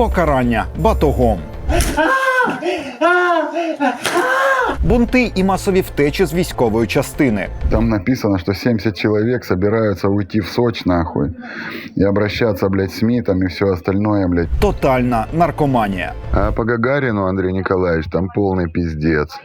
Покарання батогом. Бунти і масові втечі з військової частини. Там написано, что 70 человек собираются уйти в Сочи, нахуй, и обращаться, блядь, СМІ там и все остальное, блядь. Тотальна наркоманія. А по Гагарину, Андрей Николаевич, там полный пиздец.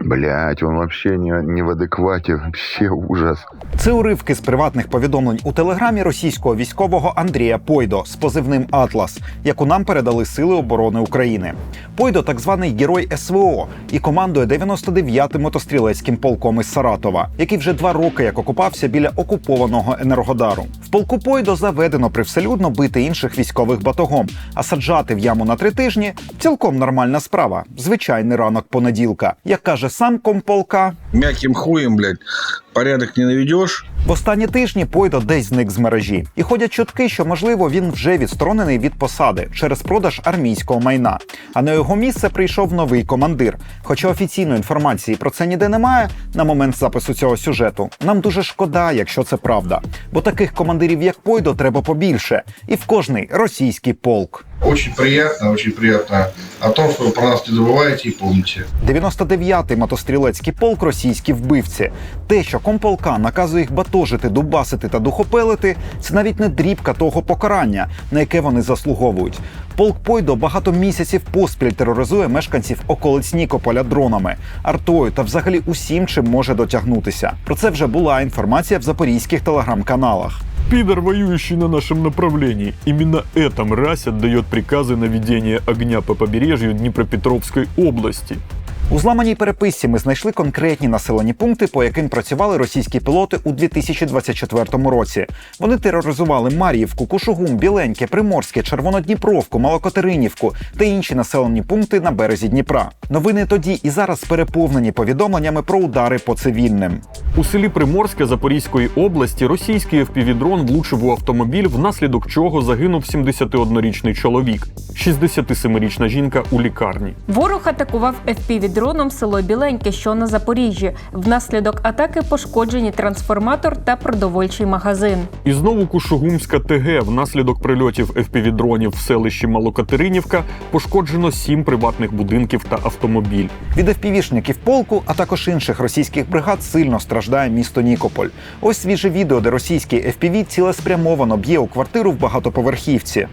Блять, он вообще не, не в адеквате, вообще ужас. Це уривки з приватних повідомлень у телеграмі російського військового Андрія Пойдо з позивним Атлас, яку нам передали Сили оборони України. Пойдо так званий герой СВО і командує 99-м мотострілецьким полком із Саратова, який вже два роки як окупався біля окупованого Енергодару. В полку Пойдо заведено привселюдно бити інших військових батогом, а саджати в яму на три тижні цілком нормальна справа. Звичайний ранок понеділка. Як каже сам комполка, мягким хуем, блядь, порядок не наведешь. В останні тижні Пойдо десь зник з мережі, і ходять чутки, що можливо він вже відсторонений від посади через продаж армійського майна. А на його місце прийшов новий командир. Хоча офіційної інформації про це ніде немає на момент запису цього сюжету. Нам дуже шкода, якщо це правда. Бо таких командирів, як Пойдо, треба побільше, і в кожний російський полк. Очень приятно, очень приятно о том, что вы про нас не забываете и помните. 99-й мотострілецький полк російські вбивці. Те, що комполка наказує їх батожити, дубасити та духопелити, це навіть не дрібка того покарання, на яке вони заслуговують. Полк Пойдо багато місяців поспіль тероризує мешканців околиць Нікополя дронами, артою та взагалі усім, чим може дотягнутися. Про це вже була інформація в запорізьких телеграм-каналах. Пидор, воюющий на нашем направлении. Именно эта мразь отдает приказы на ведение огня по побережью Днепропетровской области. У зламаній переписці ми знайшли конкретні населені пункти, по яким працювали російські пілоти у 2024 році. Вони тероризували Мар'ївку, Кушугум, Біленьке, Приморське, Червонодніпровку, Малокатеринівку та інші населені пункти на березі Дніпра. Новини тоді і зараз переповнені повідомленнями про удари по цивільним. У селі Приморське Запорізької області російський FPV-дрон влучив у автомобіль, внаслідок чого загинув 71-річний чоловік, 67-річна жінка у лікарні. Ворог атакував FPV-дроном село Біленьке, що на Запоріжжі. Внаслідок атаки пошкоджені трансформатор та продовольчий магазин. І знову Кушугумська ТГ внаслідок прильотів FPV-дронів в селищі Малокатеринівка пошкоджено сім приватних будинків та автомобіль. Від FPV-шників полку, а також інших російських бригад сильно страждає місто Нікополь. Ось свіже відео, де російський FPV цілеспрямовано б'є у квартиру в багатоповерхівці.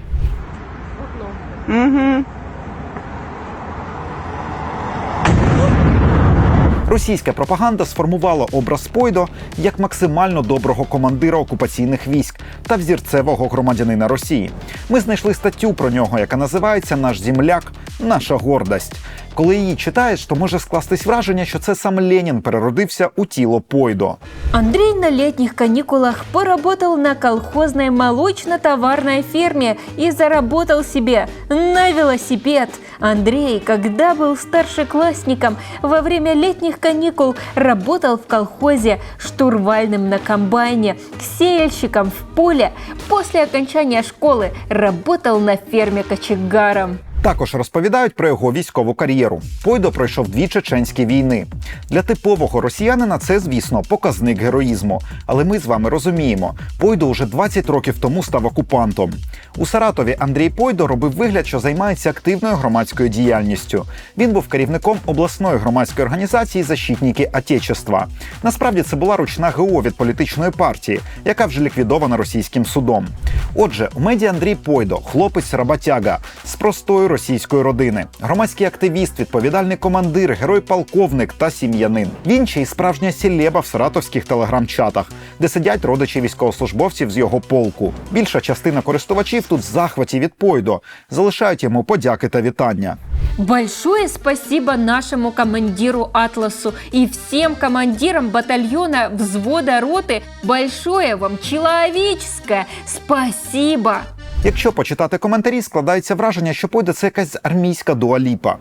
Російська пропаганда сформувала образ Пойдо як максимально доброго командира окупаційних військ та взірцевого громадянина Росії. Ми знайшли статтю про нього, яка називається Наш земляк, наша гордость. Коли її читаєш, то може скластись враження, що це сам Ленін переродився у тіло Пойдо. Андрей на летних каникулах поработал на колхозной молочно-товарной ферме и заработал себе на велосипед. Андрей, когда был старшеклассником, во время летних каникул работал в колхозе штурвальным на комбайне, сеяльщиком в поле. После окончания школы работал на ферме кочегаром. Також розповідають про його військову кар'єру. Пойдо пройшов дві чеченські війни. Для типового росіянина це, звісно, показник героїзму. Але ми з вами розуміємо, Пойдо уже 20 років тому став окупантом. У Саратові Андрій Пойдо робив вигляд, що займається активною громадською діяльністю. Він був керівником обласної громадської організації Защитники Отечества. Насправді це була ручна ГО від політичної партії, яка вже ліквідована російським судом. Отже, у медіа Андрій Пойдо, хлопець роботяга з простої російської родини, громадський активіст, відповідальний командир, герой-полковник та сім'янин. Він ще й справжня сілеба в саратовських телеграм-чатах, де сидять родичі військовослужбовців з його полку. Більша частина користувачів тут в захваті від Пойдо, залишають йому подяки та вітання. Большое спасибо нашему командиру Атласу и всем командирам батальона, взвода, роты. Большое вам человеческое спасибо! Якщо почитати коментарі, складається враження, що пойде це якась армійська дуаліпа.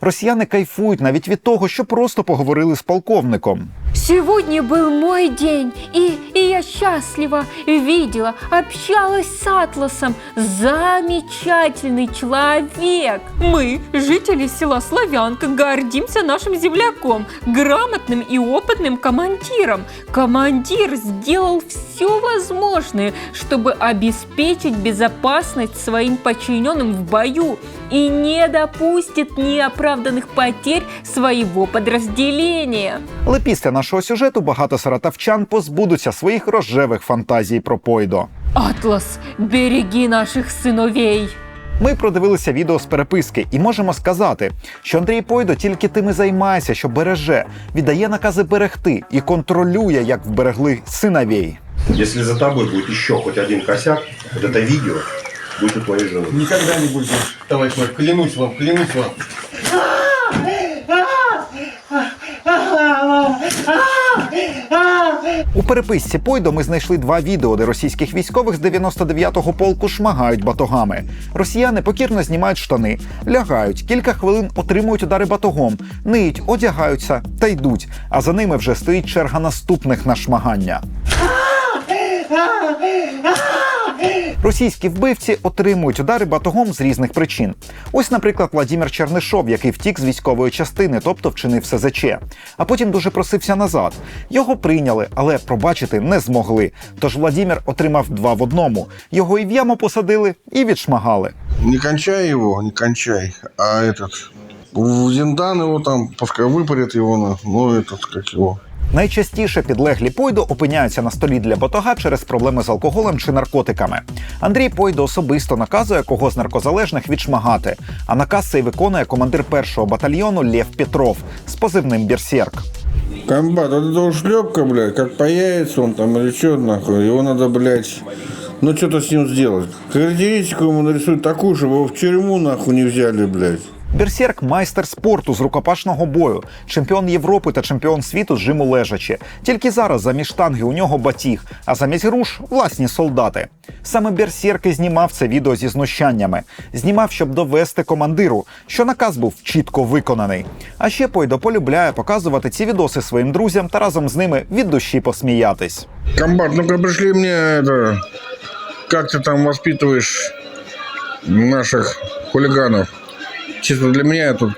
Росіяни кайфують навіть від того, що просто поговорили з полковником. Сегодня был мой день, и, и я счастливо видела, общалась с Атласом. Замечательный человек. Мы, жители села Славянка, гордимся нашим земляком, грамотным и опытным командиром. Командир сделал все возможное, чтобы обеспечить безопасность своим подчиненным в бою и не допустит неоправданных потерь своего подразделения. Але після нашого сюжету багато саратовчан позбудуться своїх рожевих фантазій про Пойдо. Атлас, береги наших сыновей. Ми продивилися відео з переписки і можемо сказати, що Андрій Пойдо тільки тим і займається, що береже, віддає накази берегти і контролює, як вберегли синовей. Если за тобой будет еще хоть один косяк, вот это видео будет у твоей жены. Никогда не будешь, товарищ мой, клянусь вам, клянусь вам. У переписці Пойдо ми знайшли два відео, де російських військових з 99-го полку шмагають батогами. Росіяни покірно знімають штани, лягають, кілька хвилин отримують удари батогом, ниють, одягаються та йдуть. А за ними вже стоїть черга наступних на шмагання. Російські вбивці отримують удари батогом з різних причин. Ось, наприклад, Владимир Чернишов, який втік з військової частини, тобто вчинив СЗЧ, а потім дуже просився назад. Його прийняли, але пробачити не змогли. Тож Владимир отримав два в одному. Його і в яму посадили, і відшмагали. Не кончай его, не кончай. А этот, в Зиндан его там, пускай выпарит его, на, ну этот, как его. Найчастіше підлеглі Пойдо опиняються на столі для батога через проблеми з алкоголем чи наркотиками. Андрій Пойдо особисто наказує кого з наркозалежних відшмагати. А наказ цей виконує командир першого батальйону Лев Петров з позивним Берсерк. Комбат, это ушлепка, блядь, как появится он там или что, нахуй, его надо, блядь, ну что-то с ним сделать. Характеристику ему нарисуют такую, чтобы его в тюрьму, нахуй, не взяли, блядь. Берсерк майстер спорту з рукопашного бою, чемпіон Європи та чемпіон світу з жиму лежачі. Тільки зараз замість штанги у нього батіг, а замість груш власні солдати. Саме Берсерк і знімав це відео зі знущаннями. Знімав, щоб довести командиру, що наказ був чітко виконаний. А ще Пойдо полюбляє показувати ці відоси своїм друзям та разом з ними від душі посміятись. Комбат, ну-ка пришли мне это, как ты там воспитываешь наших хулиганов. Чисто для меня я тут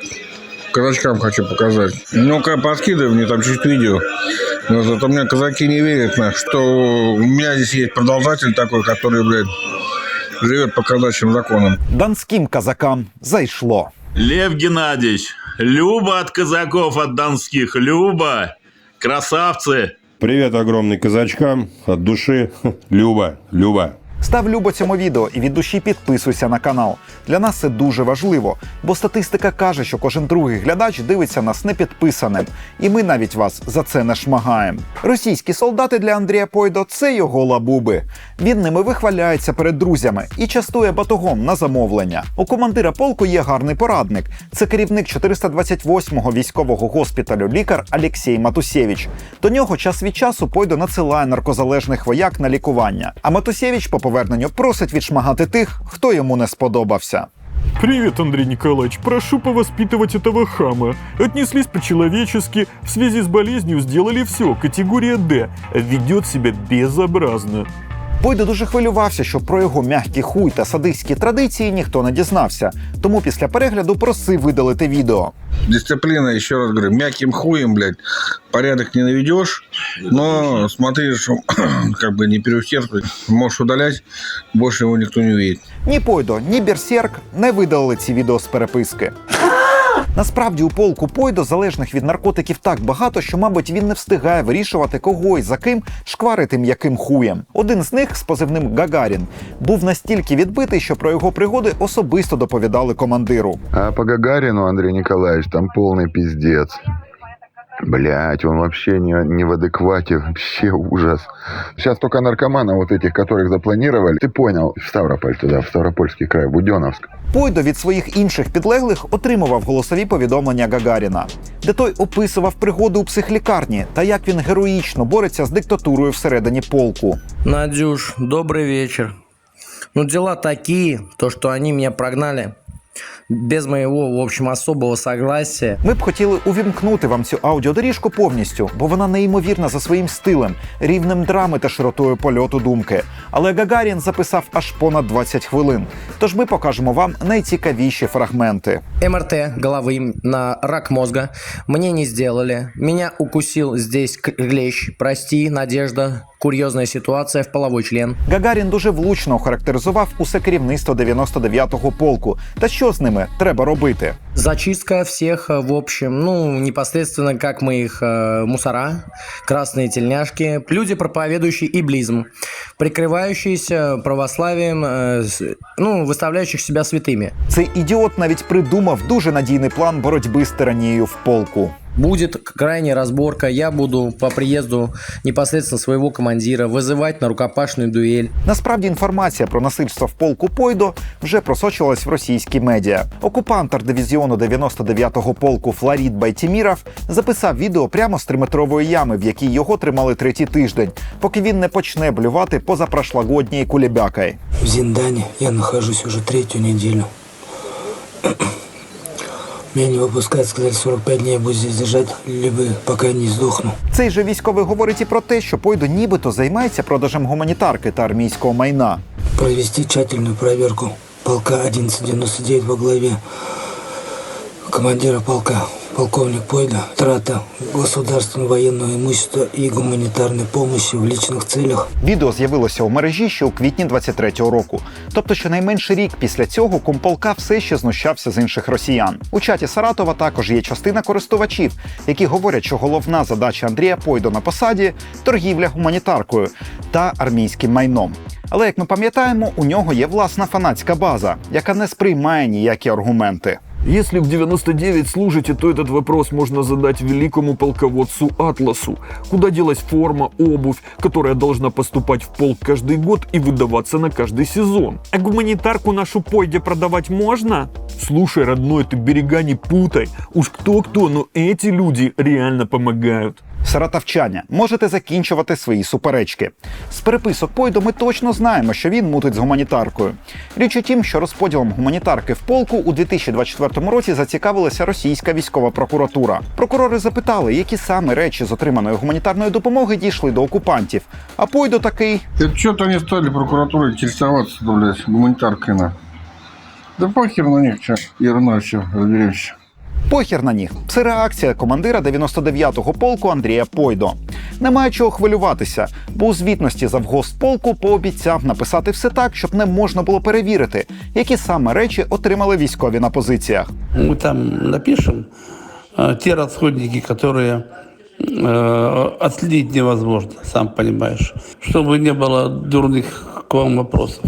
казачкам хочу показать. Ну-ка, подкидывай мне там чуть видео. Но зато мне казаки не верят, на, что у меня здесь есть продолжатель такой, который, блядь, живет по казачьим законам. Донським казакам зайшло. Лев Геннадьевич, Люба от казаков от донских, Люба, красавцы. Привет огромный казачкам от души. Люба, Люба. Став любо цьому відео і від душі підписуйся на канал. Для нас це дуже важливо, бо статистика каже, що кожен другий глядач дивиться нас не підписаним, і ми навіть вас за це не шмагаємо. Російські солдати для Андрія Пойдо це його лабуби. Він ними вихваляється перед друзями і частує батогом на замовлення. У командира полку є гарний порадник. Це керівник 428-го військового госпіталю лікар Алексій Матусєвич. До нього час від часу Пойдо надсилає наркозалежних вояк на лікування. А Матусєвич по поверненню просить відшмагати тих, хто йому не сподобався. Привет, Андрей Николаевич. Прошу повоспитывать этого хама. Отнеслись по-человечески. В связи с болезнью сделали все. Категория Д. Ведет себя безобразно. Пойдо дуже хвилювався, що про його м'який хуй та садистські традиції ніхто не дізнався. Тому після перегляду просив видалити відео. Дисциплина, еще раз говорю, мягким хуем, блядь, порядок не наведешь, но смотри, что как бы не переусердствуй, можешь удалять, больше его никто не увидит. Ні Пойдо, ні Берсерк не видалили ці відео з переписки. Насправді у полку Пойдо залежних від наркотиків так багато, що, мабуть, він не встигає вирішувати кого і за ким шкварити м'яким хуєм. Один з них з позивним Гагарін був настільки відбитий, що про його пригоди особисто доповідали командиру. А по Гагаріну Андрій Николаевич, там повний пиздец. Блять, он вообще не, не в адеквате, вообще ужас. Сейчас только наркоманов вот этих, которых запланировали, ты понял, в Ставрополь туда, в Ставропольский край, Буденновск. Пойдо від своїх інших підлеглих отримував голосові повідомлення Гагаріна, де той описував пригоди у психлікарні та як він героїчно бореться з диктатурою всередині полку. Надюш, добрый вечер. Ну, дела такие, то, что они меня прогнали. без моего, в общем, особого согласия. Ми б хотіли увімкнути вам цю аудіодоріжку повністю, бо вона неймовірна за своїм стилем, рівнем драми та широтою польоту думки. Але Гагарін записав аж понад 20 хвилин. Тож ми покажемо вам найцікавіші фрагменти. МРТ головы на рак мозга мне не сделали. Меня укусил здесь клещ. Прости, Надежда. Курьезная ситуация в половой член. Гагарін дуже влучно охарактеризував усе керівництво 99-го полку. Та що з ними треба робити? Зачистка всех, э, в общем, ну, непосредственно как мы их э, мусора, красные тельняшки, люди, проповедующие иблизм, прикрывающиеся православием, э, с- ну, выставляющих себя святыми. Цей ідіот навіть придумав дуже надійний план боротьби з тиранією в полку. Будет крайняя разборка, я буду по приезду непосредственно своего командира вызывать на рукопашную дуэль. Насправді інформація про насильство в полку Пойдо вже просочилась в російські медіа. Окупантор дивізіону 99-го полку Флорід Байтіміров записав відео прямо з триметрової ями, в якій його тримали третій тиждень, поки він не почне блювати позапрошлогодній кулебякой. В Зиндане я нахожусь уже третью неделю. Меня не випускають, сказали, 45 днів я буду здесь лежать, либо пока не здохну. Цей же військовий говорить і про те, що Пойду нібито займається продажем гуманітарки та армійського майна. Провести тщательну проверку полка 1199 во главі командира полка полковник Пойда, трата государственного военного имущества и гуманитарной помощи в личных целях Відео з'явилося у мережі ще у квітні 23-го року. Тобто, щонайменше рік після цього комполка все ще знущався з інших росіян. У чаті Саратова також є частина користувачів, які говорять, що головна задача Андрія Пойдо на посаді торгівля гуманітаркою та армійським майном. Але як ми пам'ятаємо, у нього є власна фанатська база, яка не сприймає ніякі аргументи. Если в 99 служите, то этот вопрос можно задать великому полководцу Атласу. Куда делась форма, обувь, которая должна поступать в полк каждый год и выдаваться на каждый сезон? А гуманитарку нашу пойде продавать можно? Слушай, родной, ты берега не путай. Уж кто-кто, но эти люди реально помогают. Саратовчання, можете закінчувати свої суперечки. З переписок Пойдо ми точно знаємо, що він мутить з гуманітаркою. Річ у тім, що розподілом гуманітарки в полку у 2024 році зацікавилася російська військова прокуратура. Прокурори запитали, які саме речі з отриманої гуманітарної допомоги дійшли до окупантів. А Пойдо такий: Это что-то они стали прокуратурой интересоваться, да, блядь, гуманитаркой на. Да похер на них, ерунда все, разберемся. Похір на них. Це реакція командира 99-го полку Андрія Пойдо. Немає чого хвилюватися, бо у звітності завгосполку пообіцяв написати все так, щоб не можна було перевірити, які саме речі отримали військові на позиціях. Мы там напишем э, те расходники, которые э, отследить невозможно, сам понимаешь, чтобы не было дурных к вам вопросов.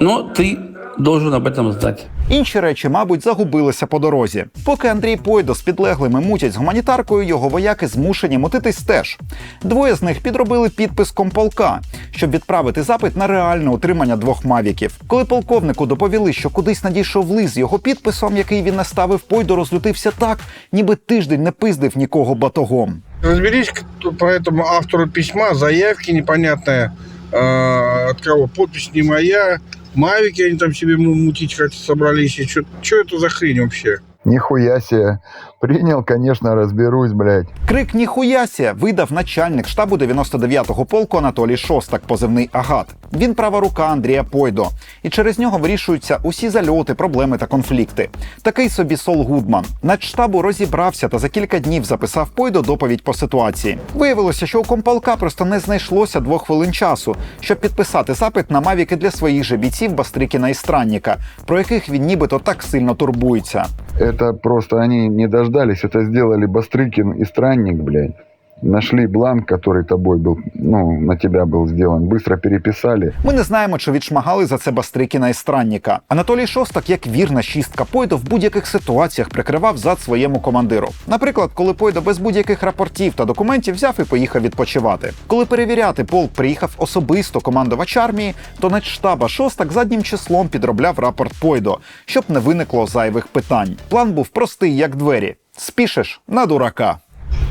Но ты должен об этом знать. Інші речі, мабуть, загубилися по дорозі. Поки Андрій Пойдо з підлеглими мутять з гуманітаркою, його вояки змушені мутитись теж. Двоє з них підробили підпис комполка, щоб відправити запит на реальне утримання двох мавіків. Коли полковнику доповіли, що кудись надійшов лист з його підписом, який він наставив, Пойдо розлютився так, ніби тиждень не пиздив нікого батогом. Разберись кто- по этому автору письма, заявки непонятная, э, от кого, подпись не моя, мавики они там себе му- мутить хотят, собрались, и что это за хрень вообще? Нихуя себе. Принял, конечно, разберусь, блядь. Крик «Ніхуясія» видав начальник штабу 99-го полку Анатолій Шостак, позивний Агат. Він права рука Андрія Пойдо, і через нього вирішуються усі зальоти, проблеми та конфлікти. Такий собі Сол Гудман. Начштабу розібрався та за кілька днів записав Пойдо доповідь по ситуації. Виявилося, що у комполка просто не знайшлося двох хвилин часу, щоб підписати запит на мавіки для своїх же бійців Бастрикіна і Странніка, про яких він нібито так сильно турбується. Это просто они не дождались, это сделали Бастрыкин и Странник, блядь. Нашли бланк, который тобой был, ну, на тебя был сделан, быстро переписали. Ми не знаємо, чи відшмагали за це Бастрикіна і Странніка. Анатолій Шостак, як вірна шістка Пойдо, в будь-яких ситуаціях прикривав зад своєму командиру. Наприклад, коли Пойдо без будь-яких рапортів та документів взяв і поїхав відпочивати. Коли перевіряти полк приїхав особисто командувач армії, то начштаба Шостак заднім числом підробляв рапорт Пойдо, щоб не виникло зайвих питань. План був простий, як двері: спішиш на дурака.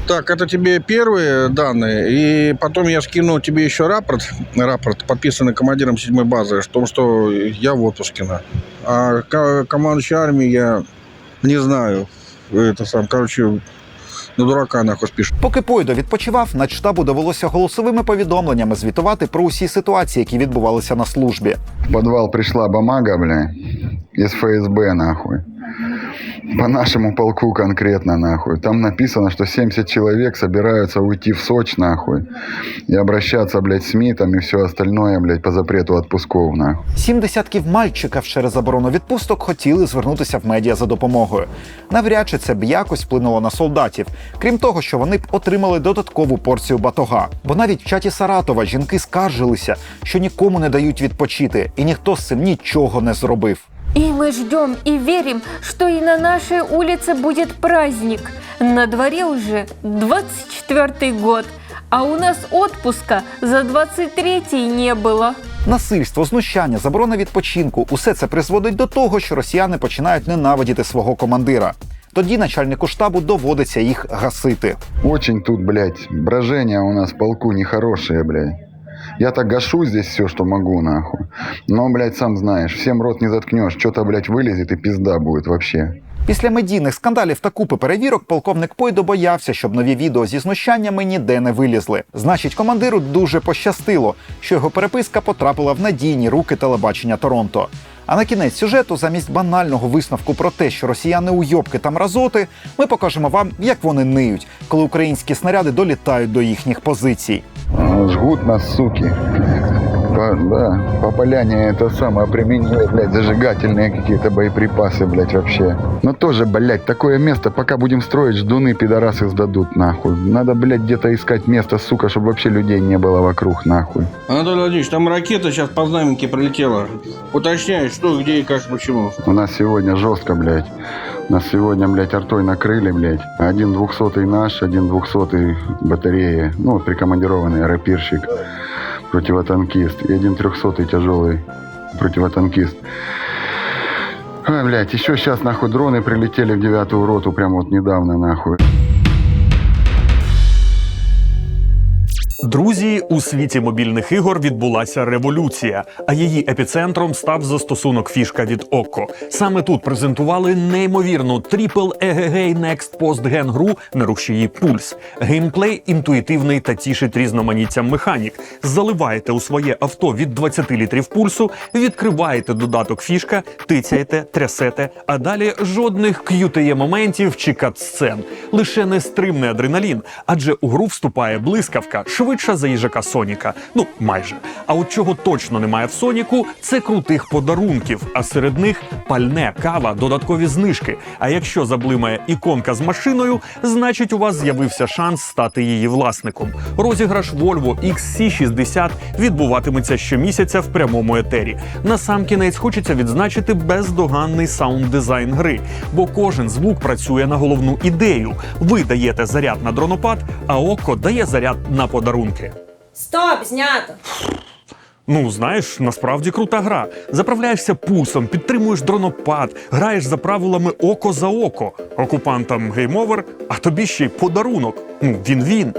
Так, это тебе первые данные, и потом я скину тебе еще рапорт, рапорт, подписанный командиром седьмой базы, о том, что я в отпуске. на. А ко- командующий армией я не знаю. Это сам, короче, на дурака нахуй спишет. Поки Пойдо відпочивав, начштабу довелося голосовими повідомленнями звітувати про усі ситуації, які відбувалися на службі. В подвал пришла бумага, бля, из ФСБ, нахуй. По нашему полку конкретно, нахуй. Там написано, что 70 человек собираются уйти в Сочи, нахуй. И обращаться, блядь, с МИТом и все остальное, блядь, по запрету отпусков, нахуй. Сім десятків мальчиків через заборону відпусток хотіли звернутися в медіа за допомогою. Навряд чи це б якось вплинуло на солдатів, крім того, що вони б отримали додаткову порцію батога. Бо навіть в чаті Саратова жінки скаржилися, що нікому не дають відпочити, і ніхто з цим нічого не зробив. И мы ждем и верим, что и на нашей улице будет праздник. На дворе уже 24 год, а у нас отпуска за 23 не было. Насильство, знущання, заборона відпочинку усе це призводить до того, що росіяни починають ненавидіти свого командира. Тоді начальнику штабу доводиться їх гасити. Очень тут, блядь, брожение у нас в полку нехорошее, блядь. Я так гашу здесь все, что могу, нахуй. Но, блядь, сам знаешь, всем рот не заткнешь. Что-то, блядь, вылезет и пизда будет вообще. Після медійних скандалів та купи перевірок полковник Пойдо боявся, щоб нові відео зі знущаннями ніде не вилізли. Значить, командиру дуже пощастило, що його переписка потрапила в надійні руки телебачення Торонто. А на кінець сюжету, замість банального висновку про те, що росіяни уйобки та мразоти, ми покажемо вам, як вони ниють, коли українські снаряди долітають до їхніх позицій. Жгут нас, суки. По, да, по поляне это самое применили, блядь, зажигательные какие-то боеприпасы, блядь, вообще. Но тоже, блядь, такое место, пока будем строить, ждуны пидорасы сдадут, нахуй. Надо, блядь, где-то искать место, сука, чтобы вообще людей не было вокруг, нахуй. Анатолий Владимирович, там ракета сейчас по знаменке пролетела. Уточняй, что, где и как, почему. У нас сегодня жестко, блядь. Нас сегодня, блядь, артой накрыли, блядь. Один двухсотый наш, один двухсотый батареи. Ну, прикомандированный рапирщик, противотанкист. И один трехсотый тяжелый противотанкист. Ой, блядь, еще сейчас, нахуй, дроны прилетели в девятую роту прямо вот недавно, нахуй. Друзі, у світі мобільних ігор відбулася революція, а її епіцентром став застосунок фішка від Окко. Саме тут презентували неймовірну Triple EGG Next Post Gen гру на рушії Пульс. Геймплей інтуїтивний та тішить різноманіттям механік. Заливаєте у своє авто від 20 літрів пульсу, відкриваєте додаток фішка, тицяєте, трясете, а далі жодних QTE моментів чи кат-сцен. Лише нестримний адреналін, адже у гру вступає блискавка швидша за їжака Соніка. Ну майже. А от чого точно немає в Соніку, це крутих подарунків. А серед них пальне, кава, додаткові знижки. А якщо заблимає іконка з машиною, значить у вас з'явився шанс стати її власником. Розіграш Volvo XC60 відбуватиметься щомісяця в прямому етері. Насамкінець хочеться відзначити бездоганний саунд-дизайн гри, бо кожен звук працює на головну ідею. Ви даєте заряд на дронопад, а око дає заряд на подарунки. Стоп, знято. Ну, знаєш, насправді крута гра. Заправляєшся пульсом, підтримуєш дронопад, граєш за правилами око за око. Окупантам гейм-овер, а тобі ще й подарунок. Ну, він він.